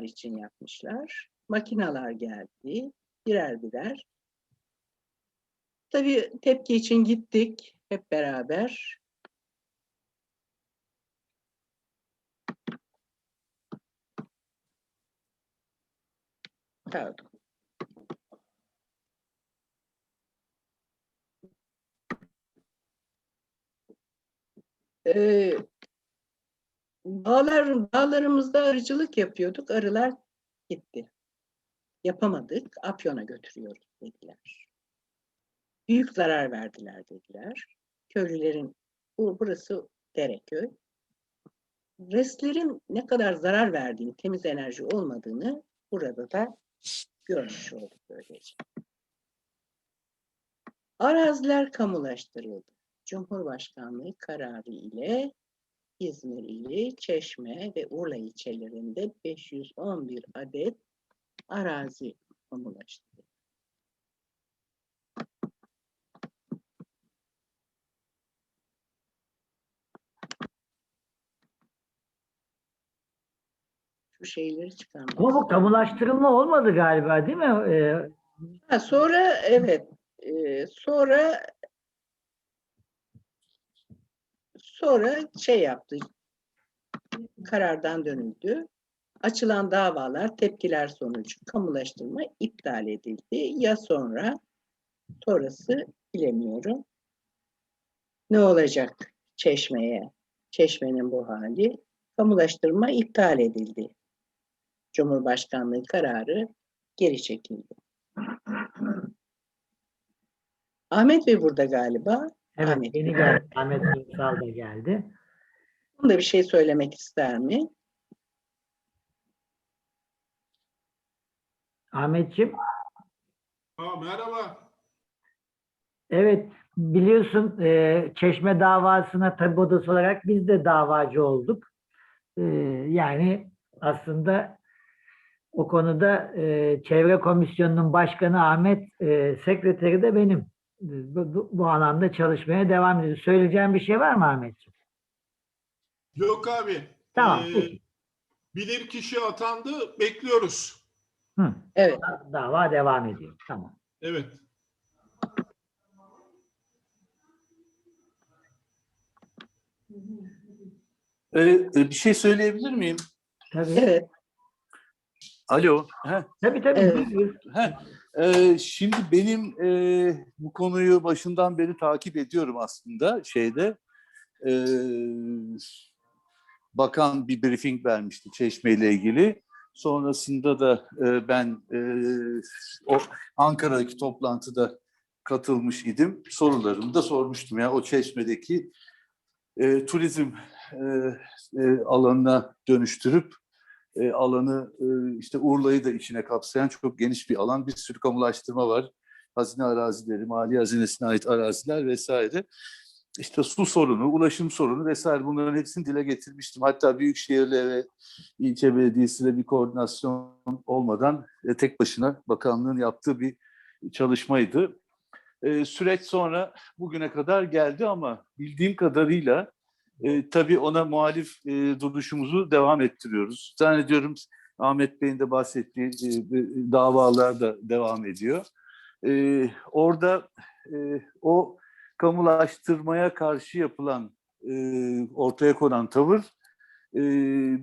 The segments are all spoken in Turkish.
için yapmışlar. Makinalar geldi. Birer birer. Tabii tepki için gittik hep beraber. Pardon. Ee, dağlar, dağlarımızda arıcılık yapıyorduk. Arılar gitti. Yapamadık. Afyon'a götürüyoruz dediler. Büyük zarar verdiler dediler. Köylülerin bu burası Dereköy. Restlerin ne kadar zarar verdiğini, temiz enerji olmadığını burada da görmüş olduk böylece. Araziler kamulaştırıldı. Cumhurbaşkanlığı kararı ile İzmir ili, Çeşme ve Urla ilçelerinde 511 adet arazi kamulaştırıldı. Şu şeyleri çıkarmak. Ama bu kamulaştırılma olmadı galiba değil mi? Ee, Ha, sonra evet, e, sonra sonra şey yaptı, karardan dönüldü. Açılan davalar, tepkiler sonucu kamulaştırma iptal edildi. Ya sonra, sonrası bilemiyorum. Ne olacak Çeşme'ye? Çeşme'nin bu hali. Kamulaştırma iptal edildi. Cumhurbaşkanlığı kararı geri çekildi. Ahmet Bey burada galiba. Evet Ahmet yeni Bey. geldi. Ahmet Ünsal da geldi. Bunda bir şey söylemek ister mi? Ahmetciğim, Aa, merhaba. evet biliyorsun e, Çeşme davasına tabip odası olarak biz de davacı olduk. E, yani aslında o konuda e, Çevre Komisyonu'nun başkanı Ahmet, e, sekreteri de benim. Bu, bu, bu alanda çalışmaya devam ediyoruz. Söyleyeceğim bir şey var mı Ahmetciğim? Yok abi. Tamam. Ee, bilir kişi atandı. Bekliyoruz. Hı, Evet. dava devam ediyor. Tamam. Evet. Ee, bir şey söyleyebilir miyim? Tabii. Evet. Alo. Heh, Tabii tabii. Evet. heh. Ee, şimdi benim e, bu konuyu başından beri takip ediyorum aslında şeyde. Ee, bakan bir briefing vermişti Çeşme ile ilgili. Sonrasında da e, ben e, o Ankara'daki toplantıda katılmış idim. Sorularımı da sormuştum ya o Çeşme'deki e, turizm e, e, alanına dönüştürüp e, alanı e, işte Urla'yı da içine kapsayan çok geniş bir alan. Bir sürü kamulaştırma var. Hazine arazileri, mali hazinesine ait araziler vesaire. İşte su sorunu, ulaşım sorunu vesaire bunların hepsini dile getirmiştim. Hatta büyükşehirle ve ilçe belediyesiyle bir koordinasyon olmadan e, tek başına bakanlığın yaptığı bir çalışmaydı. E, süreç sonra bugüne kadar geldi ama bildiğim kadarıyla e, tabii ona muhalif e, duruşumuzu devam ettiriyoruz. Zannediyorum Ahmet Bey'in de bahsettiği e, e, davalar da devam ediyor. E, orada e, o kamulaştırmaya karşı yapılan, e, ortaya konan tavır e,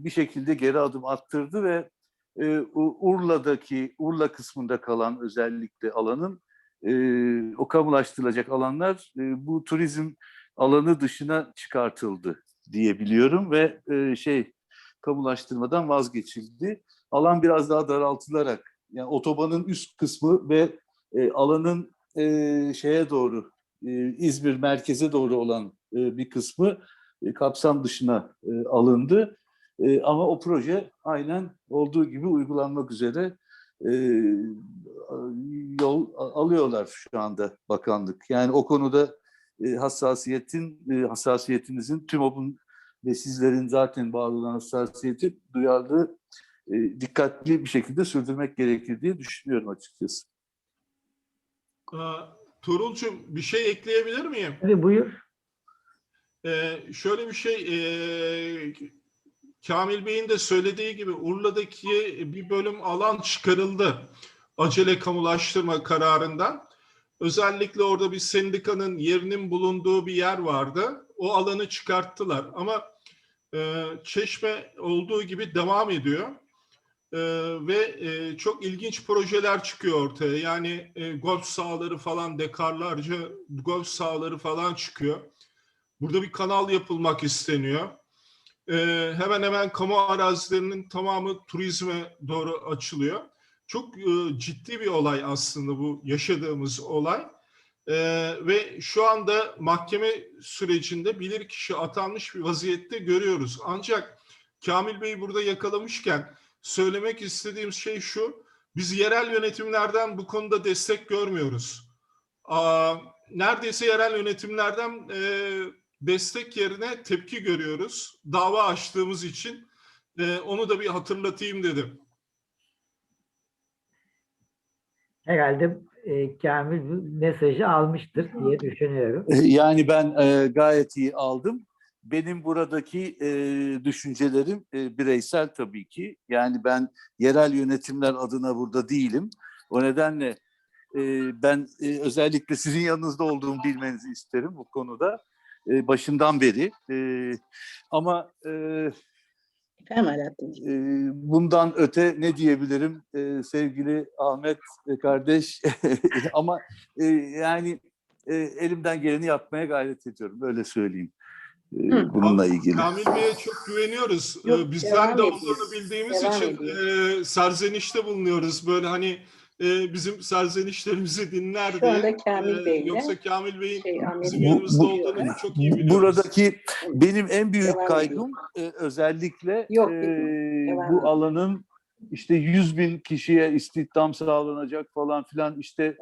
bir şekilde geri adım attırdı ve e, Urla'daki, Urla kısmında kalan özellikle alanın e, o kamulaştırılacak alanlar e, bu turizm alanı dışına çıkartıldı diye biliyorum ve e, şey kamulaştırmadan vazgeçildi. Alan biraz daha daraltılarak yani otobanın üst kısmı ve e, alanın e, şeye doğru e, İzmir merkeze doğru olan e, bir kısmı e, kapsam dışına e, alındı. E, ama o proje aynen olduğu gibi uygulanmak üzere e, yol alıyorlar şu anda bakanlık. Yani o konuda e, hassasiyetin e, hassasiyetinizin TÜMOP'un ve sizlerin zaten bağlı olan hassasiyeti duyarlı e, dikkatli bir şekilde sürdürmek gerekir diye düşünüyorum açıkçası. Aa, Tuğrul'cum bir şey ekleyebilir miyim? Tabii buyur. Ee, şöyle bir şey, ee, Kamil Bey'in de söylediği gibi Urla'daki bir bölüm alan çıkarıldı. Acele kamulaştırma kararından. Özellikle orada bir sendikanın yerinin bulunduğu bir yer vardı. O alanı çıkarttılar. Ama e, Çeşme olduğu gibi devam ediyor. E, ve e, çok ilginç projeler çıkıyor ortaya. Yani e, golf sahaları falan dekarlarca golf sahaları falan çıkıyor. Burada bir kanal yapılmak isteniyor. Ee, hemen hemen kamu arazilerinin tamamı turizme doğru açılıyor. Çok e, ciddi bir olay aslında bu yaşadığımız olay. Ee, ve şu anda mahkeme sürecinde bilirkişi atanmış bir vaziyette görüyoruz. Ancak Kamil Bey burada yakalamışken söylemek istediğim şey şu. Biz yerel yönetimlerden bu konuda destek görmüyoruz. Aa, neredeyse yerel yönetimlerden e, destek yerine tepki görüyoruz. Dava açtığımız için e, onu da bir hatırlatayım dedim. Herhalde e, Kamil bu mesajı almıştır diye düşünüyorum. E, Yani ben e, gayet iyi aldım. Benim buradaki e, düşüncelerim e, bireysel tabii ki. Yani ben yerel yönetimler adına burada değilim. O nedenle e, ben e, özellikle sizin yanınızda olduğumu bilmenizi isterim bu konuda. E, başından beri. E, ama e, E, bundan öte ne diyebilirim e, sevgili Ahmet kardeş ama e, yani e, elimden geleni yapmaya gayret ediyorum öyle söyleyeyim bununla ilgili. Kamil Bey'e çok güveniyoruz. Yok, Bizden devam de olduğunu bildiğimiz Devam için ediyoruz. e, serzenişte bulunuyoruz. Böyle hani e, bizim serzenişlerimizi dinler Şu diye. anda Kamil E, Bey'le Yoksa Kamil Bey'in şey, bizim Bu- yanımızda bu- olduğunu çok iyi biliyoruz. Buradaki benim en büyük Devam kaygım e, özellikle Yok, e, bu alanın işte 100 bin kişiye istihdam sağlanacak falan filan işte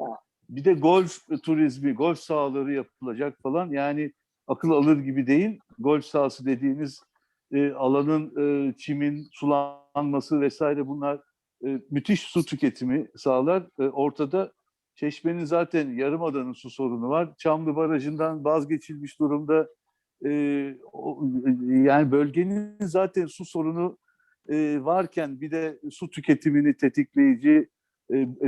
bir de golf turizmi, golf sahaları yapılacak falan yani akıl alır gibi değil. Golf sahası dediğimiz e, alanın e, çimin sulanması vesaire bunlar e, müthiş su tüketimi sağlar. E, ortada Çeşme'nin zaten Yarımada'nın su sorunu var. Çamlı Barajı'ndan vazgeçilmiş durumda. E, yani bölgenin zaten su sorunu varken bir de su tüketimini tetikleyici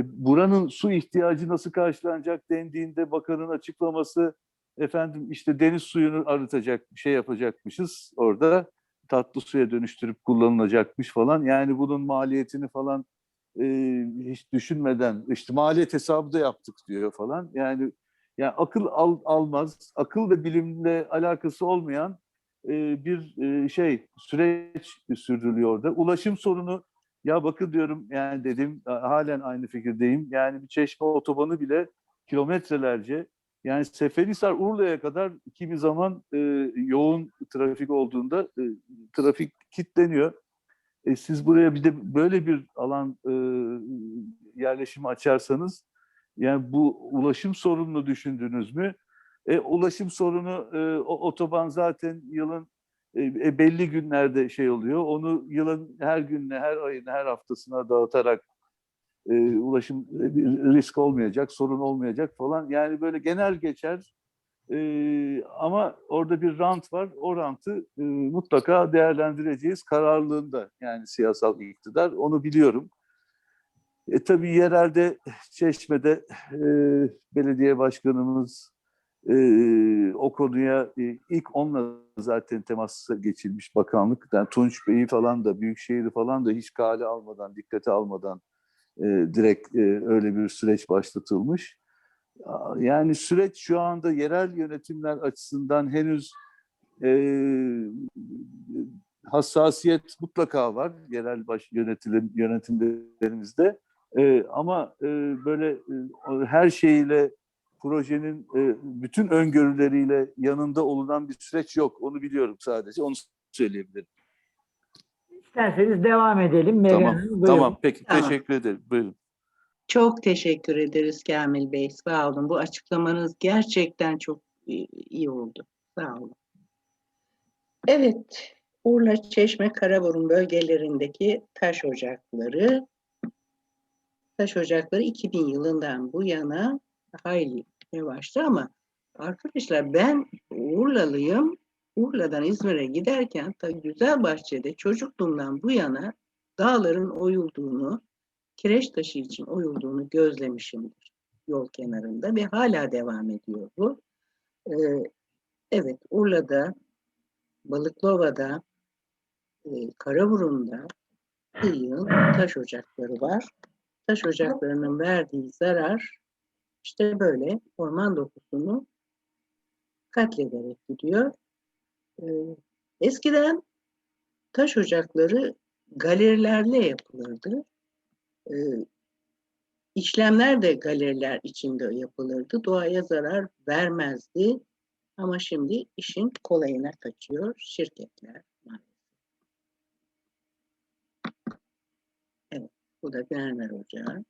buranın su ihtiyacı nasıl karşılanacak dendiğinde bakanın açıklaması efendim işte deniz suyunu arıtacak şey yapacakmışız orada tatlı suya dönüştürüp kullanılacakmış falan. Yani bunun maliyetini falan e, hiç düşünmeden işte maliyet hesabı da yaptık diyor falan. Yani yani akıl al, almaz akıl ve bilimle alakası olmayan e, bir e, şey süreç sürdürülüyor orada. Ulaşım sorunu ya bakın diyorum yani dedim halen aynı fikirdeyim. Yani bir çeşme otobanı bile kilometrelerce yani Seferihisar Urla'ya kadar kimi zaman e, yoğun trafik olduğunda e, trafik kilitleniyor. E, siz buraya bir de böyle bir alan e, yerleşimi açarsanız yani bu ulaşım sorununu düşündünüz mü? E, ulaşım sorunu e, o otoban zaten yılın e, e, belli günlerde şey oluyor. Onu yılın her gününe, her ayına, her haftasına dağıtarak e, ulaşım e, risk olmayacak, sorun olmayacak falan. Yani böyle genel geçer. E, ama orada bir rant var. O rantı e, mutlaka değerlendireceğiz kararlılığında. Yani siyasal iktidar. Onu biliyorum. E, tabii yerelde Çeşme'de e, belediye başkanımız e, o konuya e, ilk onunla zaten temasa geçilmiş bakanlık. Yani Tunç Bey'i falan da Büyükşehir'i falan da hiç kale almadan, dikkate almadan e, direkt e, öyle bir süreç başlatılmış. Yani süreç şu anda yerel yönetimler açısından henüz e, hassasiyet mutlaka var yerel baş yönetilim yönetimlerimizde. E, ama e, böyle e, her şeyle projenin e, bütün öngörüleriyle yanında olunan bir süreç yok. Onu biliyorum sadece. Onu söyleyebilirim. İsterseniz devam edelim. Meryem Tamam, Hanım. Tamam. Peki. Tamam. Teşekkür ederim. Buyurun. Çok teşekkür ederiz Kamil Bey. Sağ olun. Bu açıklamanız gerçekten çok iyi, oldu. Sağ olun. Evet, Urla, Çeşme, Karaburun bölgelerindeki taş ocakları taş ocakları 2000 yılından bu yana hayli revaçta ama arkadaşlar ben Urlalıyım. Urla'dan İzmir'e giderken ta Güzelbahçe'de çocukluğumdan bu yana dağların oyulduğunu, kireç taşı için oyulduğunu gözlemişimdir yol kenarında ve hala devam ediyor bu. Ee, evet, Urla'da, Balıklıova'da, e, Karaburun'da bir yıl taş ocakları var. Taş ocaklarının verdiği zarar işte böyle orman dokusunu katlederek gidiyor. Ee, eskiden taş ocakları galerilerle yapılırdı. Ee, işlemler de galeriler içinde yapılırdı. Doğaya zarar vermezdi. Ama şimdi işin kolayına kaçıyor şirketler. Evet, bu da mermer ocağı.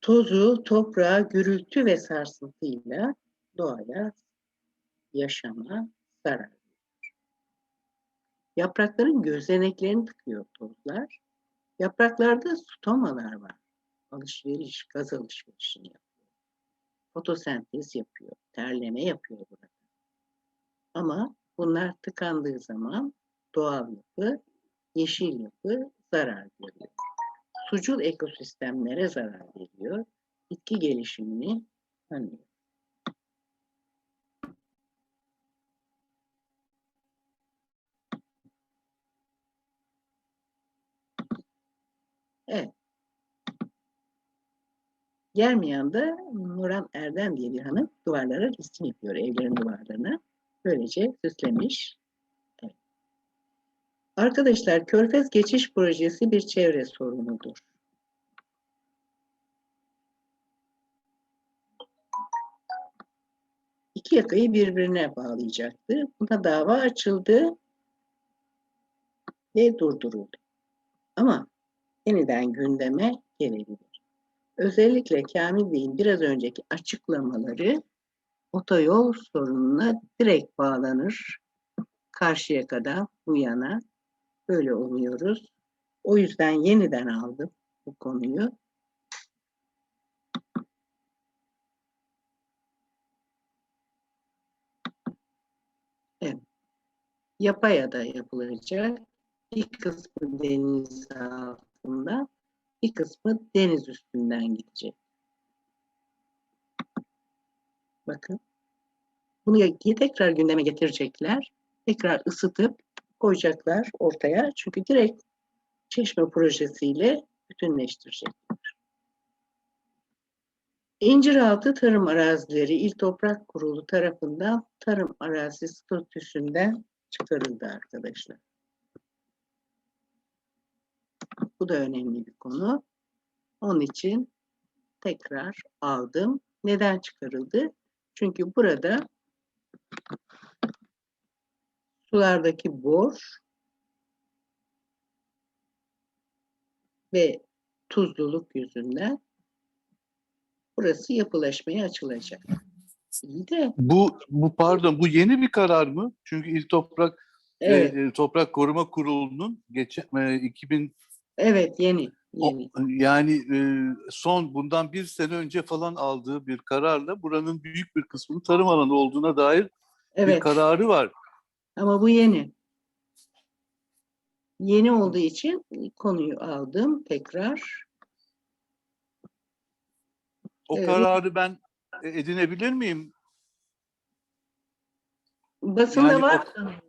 Tozu, toprağı, gürültü ve sarsıntıyla doğaya, yaşama zarar veriyor. Yaprakların gözeneklerini tıkıyor tozlar. Yapraklarda stomalar var. Alışveriş, gaz alışverişini yapıyor. Fotosentez yapıyor, terleme yapıyor burada. Ama bunlar tıkandığı zaman doğal yapı, yeşil yapı zarar görüyor. Sucul ekosistemlere zarar veriyor. Bitki gelişimini önlüyor. Evet. Germiyan'da Nuran Erdem diye bir hanım duvarlara resim yapıyor evlerin duvarlarına. Böylece süslemiş. Arkadaşlar Körfez Geçiş Projesi bir çevre sorunudur. İki yakayı birbirine bağlayacaktı. Buna dava açıldı ve durduruldu. Ama yeniden gündeme gelebilir. Özellikle Kamil Bey'in biraz önceki açıklamaları otoyol sorununa direkt bağlanır. Karşıya kadar bu yana böyle umuyoruz. O yüzden yeniden aldım bu konuyu. Evet. Yapaya da yapılacak. Bir kısmı deniz altında, bir kısmı deniz üstünden gidecek. Bakın. Bunu tekrar gündeme getirecekler. Tekrar ısıtıp koyacaklar ortaya. Çünkü direkt çeşme projesiyle bütünleştirecekler. İnciraltı Tarım Arazileri İl Toprak Kurulu tarafından tarım arazi statüsünden çıkarıldı arkadaşlar. Bu da önemli bir konu. Onun için tekrar aldım. Neden çıkarıldı? Çünkü burada sulardaki bor ve tuzluluk yüzünden burası yapılaşmaya açılacak. İyi de Bu, bu pardon bu yeni bir karar mı? Çünkü İl Toprak evet, e, Toprak Koruma Kurulu'nun geçen e, 2000 evet yeni, o- yeni. yani e, son bundan bir sene önce falan aldığı bir kararla buranın büyük bir kısmının tarım alanı olduğuna dair bir Evet. kararı var. Ama bu yeni. Yeni olduğu için konuyu aldım tekrar. O Evet. kararı ben e, edinebilir miyim? Basında Yani o- var. sanırım.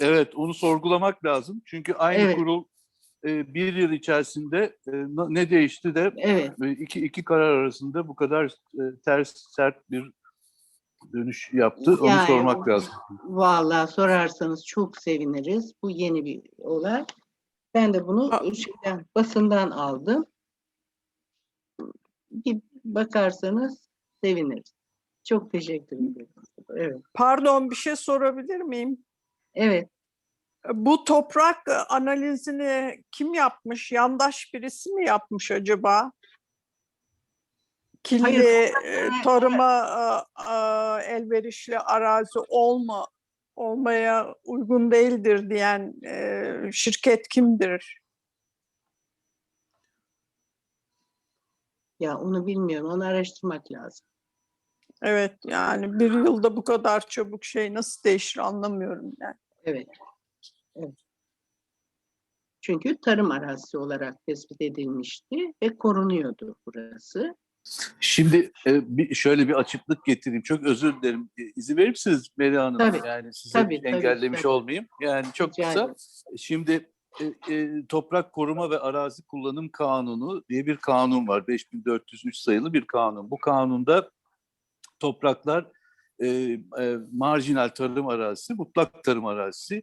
Evet, onu sorgulamak lazım. Çünkü aynı Evet. kurul e, bir yıl içerisinde e, ne değişti de Evet. e, iki, iki karar arasında bu kadar e, ters, sert bir dönüş yaptı. Onu Yani sormak o- lazım. Vallahi sorarsanız çok seviniriz. Bu yeni bir olay. Ben de bunu Ha- şeyden, basından aldım. Bir bakarsanız seviniriz. Çok teşekkür ederim. Evet. Pardon bir şey sorabilir miyim? Evet. Bu toprak e, analizini kim yapmış? Yandaş birisi mi yapmış acaba? Kirli Hayır, e, tarıma e, e, elverişli arazi olma olmaya uygun değildir diyen e, şirket kimdir? Ya onu bilmiyorum. Onu araştırmak lazım. Evet yani bir yılda bu kadar çabuk şey nasıl değişir anlamıyorum yani. Evet. evet. Çünkü tarım arazisi olarak tespit edilmişti ve korunuyordu burası. Şimdi e, bir, şöyle bir açıklık getireyim. Çok özür dilerim. E, İzin verir misiniz Meri Hanım? Tabii. Yani sizi Tabii, tabii, engellemiş tabii. olmayayım. Yani çok Rica kısa. ederim. Şimdi e, e, Toprak Koruma ve Arazi Kullanım Kanunu diye bir kanun var. 5403 sayılı bir kanun. Bu kanunda topraklar e, e, marjinal tarım arazisi, mutlak tarım arazisi,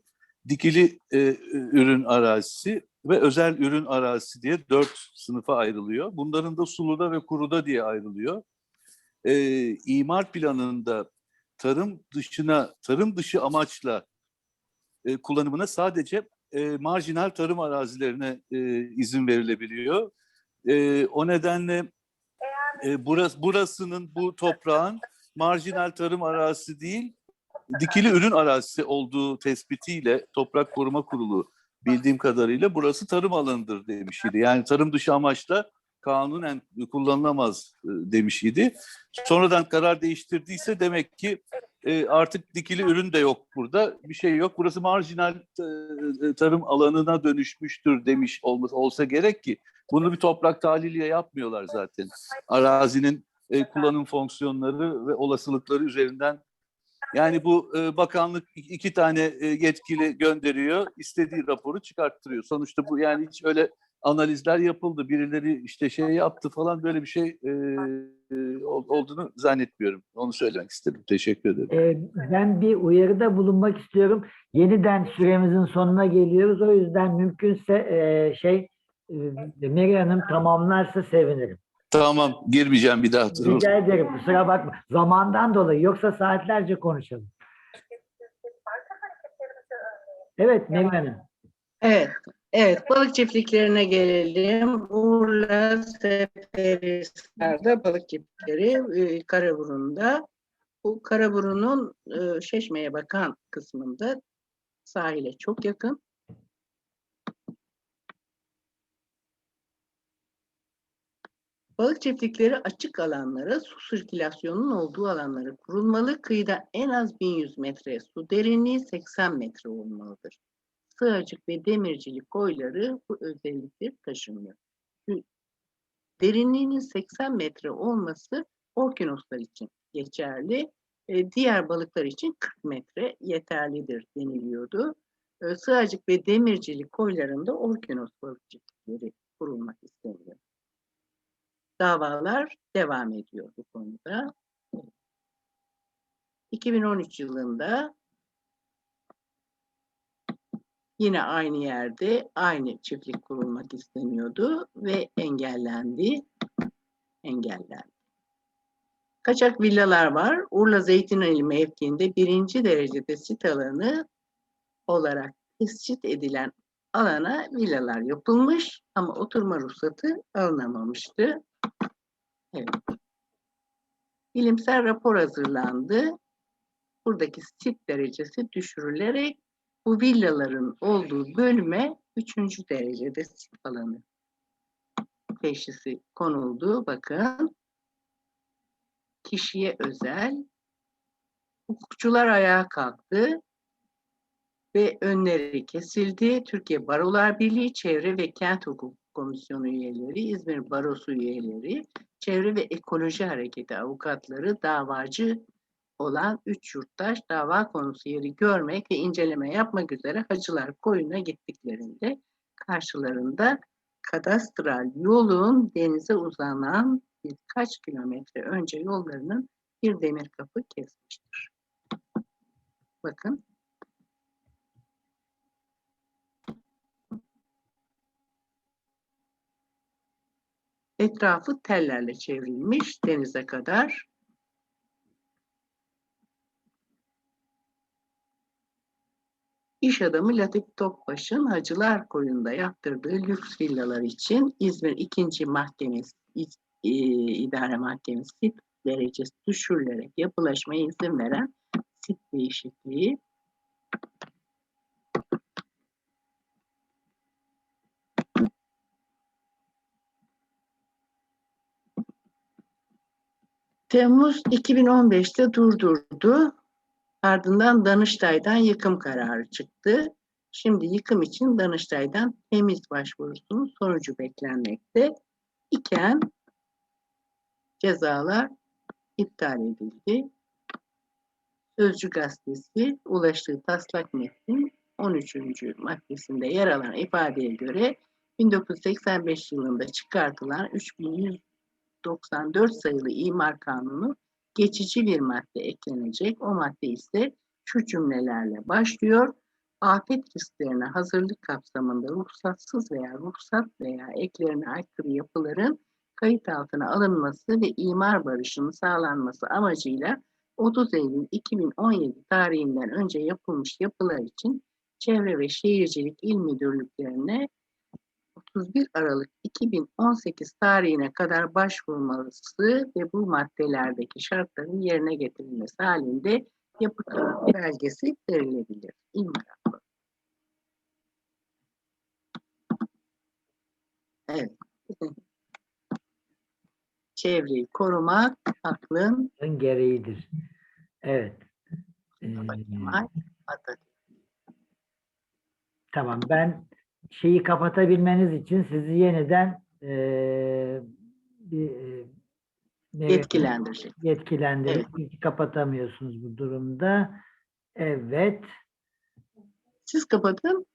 dikili e, ürün arazisi ve özel ürün arazisi diye dört sınıfa ayrılıyor. Bunların da suluda ve kuruda diye ayrılıyor. E, imar planında tarım dışına, tarım dışı amaçla e, kullanımına sadece e, marjinal tarım arazilerine e, izin verilebiliyor. E, o nedenle e, burası, burasının bu toprağın marjinal tarım arazisi değil, dikili ürün arazisi olduğu tespitiyle Toprak Koruma Kurulu bildiğim kadarıyla burası tarım alanıdır demiş idi. Yani tarım dışı amaçla kanunen kullanılamaz e, demiş idi. Sonradan karar değiştirdiyse demek ki e, artık dikili ürün de yok burada. Bir şey yok. Burası marjinal e, tarım alanına dönüşmüştür demiş olması olsa gerek ki bunu bir toprak tahliliyle yapmıyorlar zaten. Arazinin e, kullanım fonksiyonları ve olasılıkları üzerinden yani bu e, bakanlık iki tane e, yetkili gönderiyor, istediği raporu çıkarttırıyor. Sonuçta bu yani hiç öyle analizler yapıldı, birileri işte şey yaptı falan böyle bir şey e, e, ol- olduğunu zannetmiyorum. Onu söylemek istedim. Teşekkür ederim. Ee, ben bir uyarıda bulunmak istiyorum. Yeniden süremizin sonuna geliyoruz. O yüzden mümkünse e, şey e, Meri Hanım tamamlarsa sevinirim. Tamam, girmeyeceğim bir daha. Rica ederim. Kusura bakma. Zamandan dolayı. Yoksa saatlerce konuşalım. Evet Meri Hanım. Evet. Evet, balık çiftliklerine gelelim. Urla, Seferihisar'da balık çiftlikleri, e, Karaburun'da. Bu Karaburun'un e, Şeşme'ye bakan kısmında sahile çok yakın. Balık çiftlikleri açık alanlara, su sirkülasyonunun olduğu alanlara kurulmalı. Kıyıda en az 1100 metre, su derinliği 80 metre olmalıdır. Sığacık ve demircilik koyları bu özellikleri taşımıyor. Çünkü Derinliğinin 80 metre olması orkinoslar için geçerli. E, diğer balıklar için 40 metre yeterlidir deniliyordu. E, sığacık ve demircilik koylarında orkinos balık çiftlikleri kurulmak isteniyor. Davalar devam ediyor bu konuda. 2013 yılında Yine aynı yerde aynı çiftlik kurulmak isteniyordu ve engellendi. Engellendi. Kaçak villalar var. Urla Zeytinli mevkiinde birinci derecede sit alanı olarak tescil edilen alana villalar yapılmış ama oturma ruhsatı alınamamıştı. Evet. Bilimsel rapor hazırlandı. Buradaki sit derecesi düşürülerek bu villaların olduğu bölüme üçüncü derecede sit alanı teşhisi konuldu. Bakın kişiye özel hukukçular ayağa kalktı ve önleri kesildi. Türkiye Barolar Birliği Çevre ve Kent Hukuk Komisyonu üyeleri, İzmir Barosu üyeleri, Çevre ve Ekoloji Hareketi avukatları, davacı olan üç yurttaş dava konusu yeri görmek ve inceleme yapmak üzere Hacılar Koyun'a gittiklerinde karşılarında kadastral yolun denize uzanan birkaç kilometre önce yollarının bir demir kapı kesmiştir. Bakın. Etrafı tellerle çevrilmiş denize kadar. İş adamı Latif Topbaş'ın Hacılar Koyun'da yaptırdığı lüks villalar için İzmir 2. Mahkemesi e, İdare Mahkemesi derecesi düşürülerek yapılaşmaya izin veren sit değişikliği Temmuz 2015'te durdurdu. Ardından Danıştay'dan yıkım kararı çıktı. Şimdi yıkım için Danıştay'dan temiz başvurusunun sonucu beklenmekte iken cezalar iptal edildi. Sözcü gazetesi ulaştığı taslak metnin 13. maddesinde yer alan ifadeye göre 1985 yılında çıkartılan 3194 sayılı imar kanunu geçici bir madde eklenecek. O madde ise şu cümlelerle başlıyor. Afet risklerine hazırlık kapsamında ruhsatsız veya ruhsat veya eklerine aykırı yapıların kayıt altına alınması ve imar barışının sağlanması amacıyla 30 Eylül 2017 tarihinden önce yapılmış yapılar için Çevre ve Şehircilik İl Müdürlüklerine 31 Aralık 2018 tarihine kadar başvurulması ve bu maddelerdeki şartların yerine getirilmesi halinde yapı belgesi verilebilir. İmar hakkı. Evet. Çevreyi korumak aklın gereğidir. Evet. Ee. Tamam ben şeyi kapatabilmeniz için sizi yeniden eee bir ne- Yetkilendirecek. yetkilendirip hiç kapatamıyorsunuz bu durumda. Evet. Siz kapatın.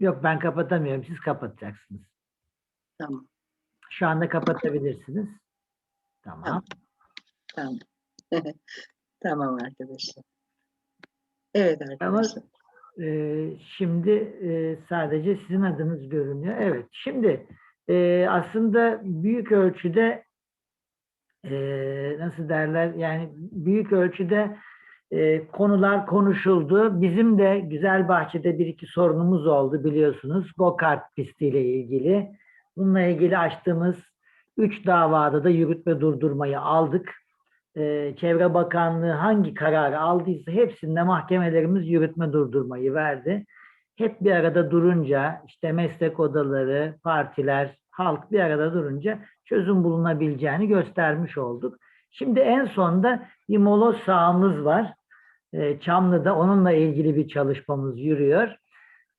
Yok ben kapatamıyorum. Siz kapatacaksınız. Tamam. Şu anda kapatabilirsiniz. Tamam. Tamam. tamam arkadaşlar. Evet arkadaşlar. Ee, şimdi sadece sizin adınız görünüyor. Evet. Şimdi aslında büyük ölçüde nasıl derler yani büyük ölçüde konular konuşuldu. Bizim de Güzelbahçe'de bir iki sorunumuz oldu biliyorsunuz. Go-kart pistiyle ilgili. Bununla ilgili açtığımız üç davada da yürütme durdurmayı aldık. Ee, Çevre Bakanlığı hangi kararı aldıysa hepsinde mahkemelerimiz yürütme durdurmayı verdi. Hep bir arada durunca işte meslek odaları, partiler, halk bir arada durunca çözüm bulunabileceğini göstermiş olduk. Şimdi en sonda bir moloz sahamız var. Ee, Çamlı'da onunla ilgili bir çalışmamız yürüyor.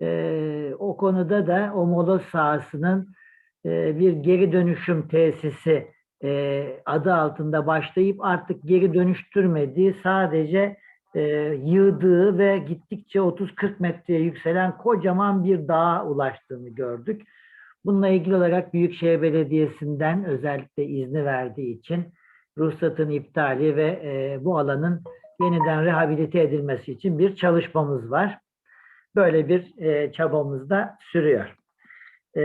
Ee, o konuda da o moloz sahasının e, bir geri dönüşüm tesisi e, adı altında başlayıp artık geri dönüştürmediği sadece e, yığdığı ve gittikçe 30-40 metreye yükselen kocaman bir dağa ulaştığını gördük. Bununla ilgili olarak Büyükşehir Belediyesi'nden özellikle izni verdiği için ruhsatın iptali ve e, bu alanın yeniden rehabilite edilmesi için bir çalışmamız var. Böyle bir e, çabamız da sürüyor. E,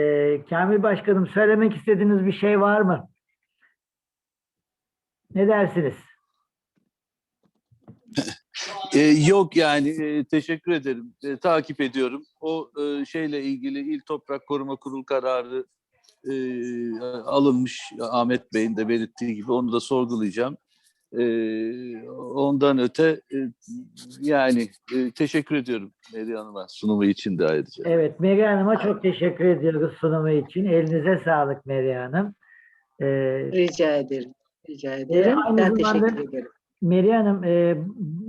Kamil Başkanım söylemek istediğiniz bir şey var mı? Ne dersiniz? Ee, yok yani e, teşekkür ederim. E, takip ediyorum. O e, şeyle ilgili İl Toprak Koruma Kurulu kararı e, alınmış Ahmet Bey'in de belirttiği gibi onu da sorgulayacağım. E, ondan öte e, yani e, teşekkür ediyorum Meri Hanım'a sunumu için de ayrıca. Evet, Meri Hanım'a çok teşekkür ediyoruz sunumu için. Elinize sağlık Meri Hanım. Ee, Rica ederim. Rica ederim. aynı ben zamanda- teşekkür ederim. Meri Hanım, e,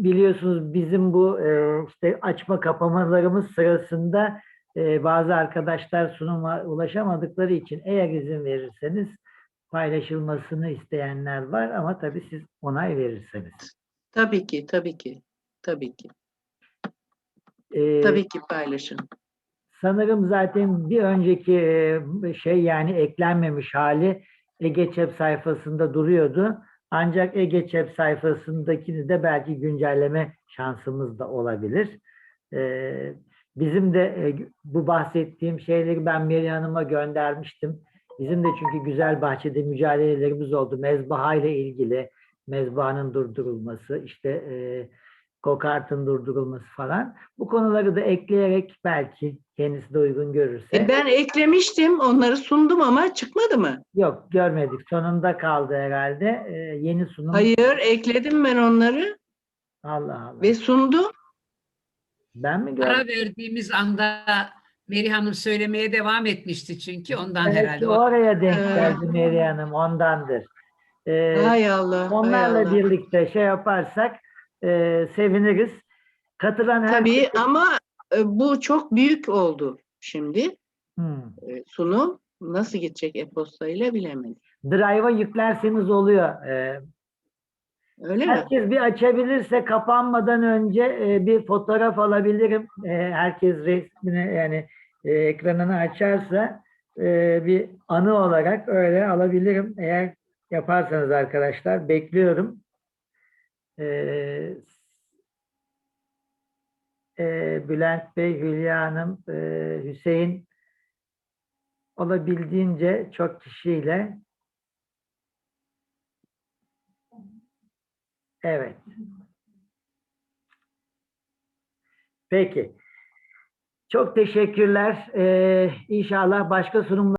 biliyorsunuz bizim bu e, işte açma kapamalarımız sırasında e, bazı arkadaşlar sunuma ulaşamadıkları için eğer izin verirseniz paylaşılmasını isteyenler var ama tabii siz onay verirseniz. Tabii ki, tabii ki. Tabii ki. E, Tabii ki paylaşın. Sanırım zaten bir önceki e, şey yani eklenmemiş hali EGÇEP sayfasında duruyordu. Ancak EGÇEP sayfasındakini de belki güncelleme şansımız da olabilir. Ee, Bizim de e, bu bahsettiğim şeyleri ben Meri Hanım'a göndermiştim. Bizim de çünkü Güzelbahçe'de mücadelelerimiz oldu. Mezbaha ile ilgili, mezbahanın durdurulması, işte e, kokartın durdurulması falan. Bu konuları da ekleyerek belki kendisi de uygun görürse. E, ben eklemiştim, onları sundum ama çıkmadı mı? Yok görmedik. Sonunda kaldı herhalde. Ee, yeni sunum. Hayır, ekledim ben onları Allah Allah. ve sundum. Ben mi gördüm? Ara verdiğimiz anda Meri Hanım söylemeye devam etmişti çünkü ondan Evet, herhalde. Oraya denk Ee, geldi Meri Hanım. Ondandır. e, Hay Allah. hay onlarla Allah. birlikte şey yaparsak e, seviniriz. Katılan her Tabii ama bu çok büyük oldu şimdi. Hmm. Sunum nasıl gidecek e-postayla bilemedim. Drive'a yüklerseniz oluyor. E, Öyle mi? herkes bir açabilirse kapanmadan önce e, bir fotoğraf alabilirim. E, herkes resmini yani e, ekranını açarsa e, bir anı olarak öyle alabilirim. Eğer yaparsanız arkadaşlar bekliyorum. E, e, Bülent Bey, Hülya Hanım, e, Hüseyin olabildiğince çok kişiyle Evet. Peki. Çok teşekkürler. Ee, inşallah başka sunumlar